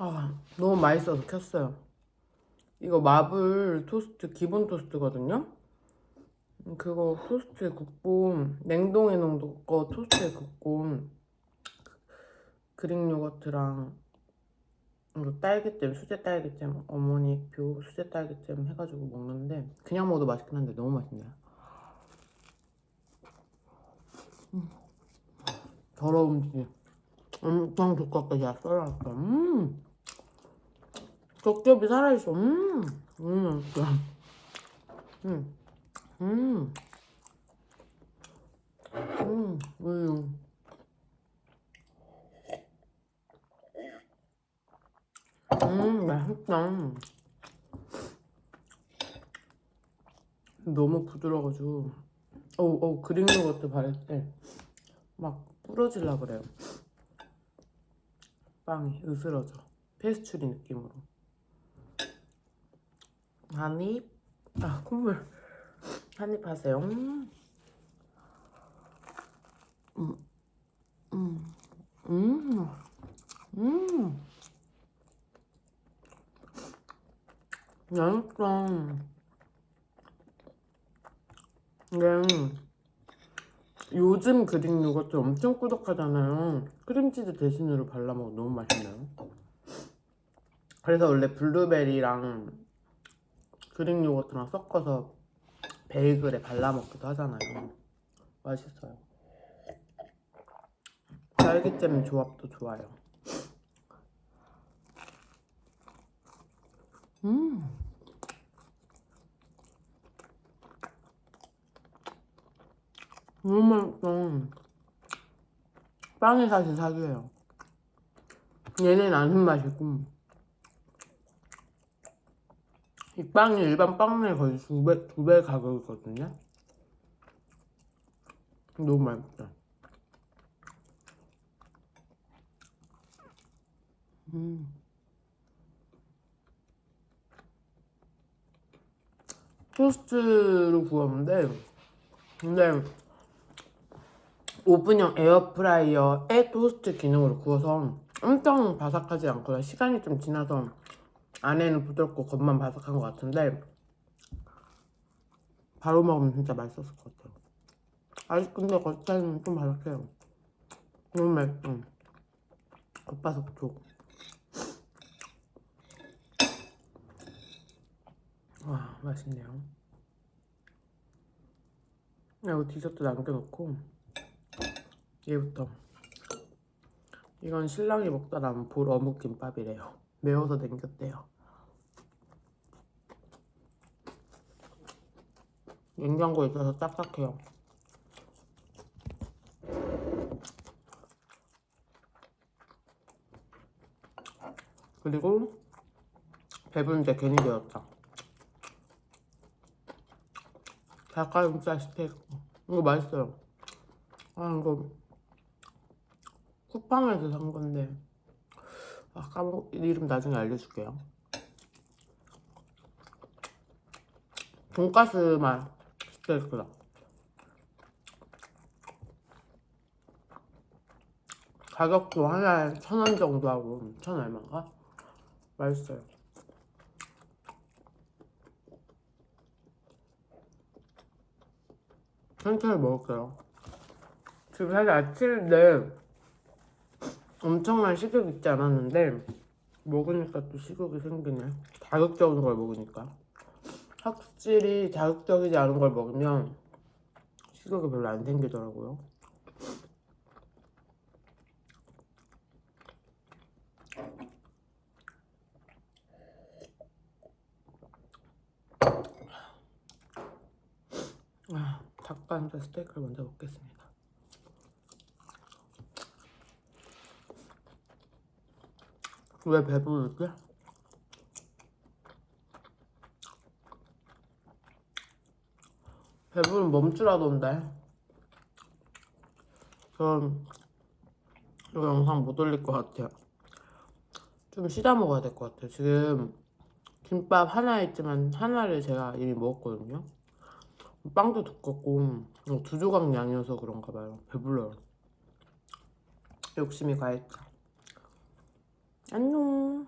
아, 너무 맛있어서 켰어요. 이거 마블 토스트 기본 토스트거든요. 음, 그거 토스트에 굽고 냉동해 놓은 거 토스트에 굽고 그릭 요거트랑 딸기잼, 수제 딸기잼, 어머니 표 수제 딸기잼 해가지고 먹는데 그냥 먹어도 맛있긴 한데 너무 맛있네요. 음. 더러운지 엄청 두껍게 잘 썰어놨어. 음. 겹겹이 살아있어. 음. 음. 음. 음. 음. 음. 음, 맛있다. 너무 부드러워가지고. 어우, 어우, 요거트 바를 때막 부러질라 그래요. 빵이 으스러져. 페스츄리 느낌으로. 한입. 아, 콧물. 한입 하세요. 음. 음. 음. 음. 음. 맛있다. 이게 요즘 그릭 요거트 엄청 꾸덕하잖아요. 크림치즈 대신으로 발라 먹으면 너무 맛있네요. 그래서 원래 블루베리랑 그릭 요거트랑 섞어서 베이글에 발라 먹기도 하잖아요. 맛있어요. 딸기잼 조합도 좋아요. 음. 너무 맛있어. 빵이 사실 사기예요. 얘는 아는 맛이고. 이 빵이 일반 빵에 거의 두 배, 두 배 가격이거든요. 너무 맛있다. 음. 토스트로 구웠는데, 근데 오븐형 에어프라이어에 토스트 기능으로 구워서 엄청 바삭하지 않고 시간이 좀 지나서 안에는 부드럽고 겉만 바삭한 것 같은데 바로 먹으면 진짜 맛있었을 것 같아요. 아직 근데 겉에는 좀 바삭해요. 너무 맛있어. 겉바속촉. 와 맛있네요. 이거 디저트 남겨놓고 얘부터 이건 신랑이 먹다 남은 볼 어묵 김밥이래요. 매워서 남겼대요. 냉장고에 있어서 딱딱해요. 그리고 배부른데 괜히 되었다. 닭가슴살 스테이크 이거 맛있어요. 아 이거 쿠팡에서 산 건데 아 까먹 이름 나중에 알려줄게요. 돈가스 맛 스테이크다. 가격도 하나에 천 원 정도 하고 천 얼마인가? 맛있어요. 천천히 먹을게요. 지금 사실 아침인데 엄청난 식욕 있지 않았는데 먹으니까 또 식욕이 생기네. 자극적인 걸 먹으니까. 확실히 자극적이지 않은 걸 먹으면 식욕이 별로 안 생기더라고요. 아, 닭가슴살 스테이크를 먼저 먹겠습니다. 왜 배부르지? 배부르면 멈추라던데. 전 이거 영상 못 올릴 것 같아요. 좀 쉬다 먹어야 될 것 같아요. 지금 김밥 하나 있지만 하나를 제가 이미 먹었거든요. 빵도 두껍고 어, 두 조각 양이어서 그런가 봐요. 배불러요. 욕심이 과했죠. 안녕.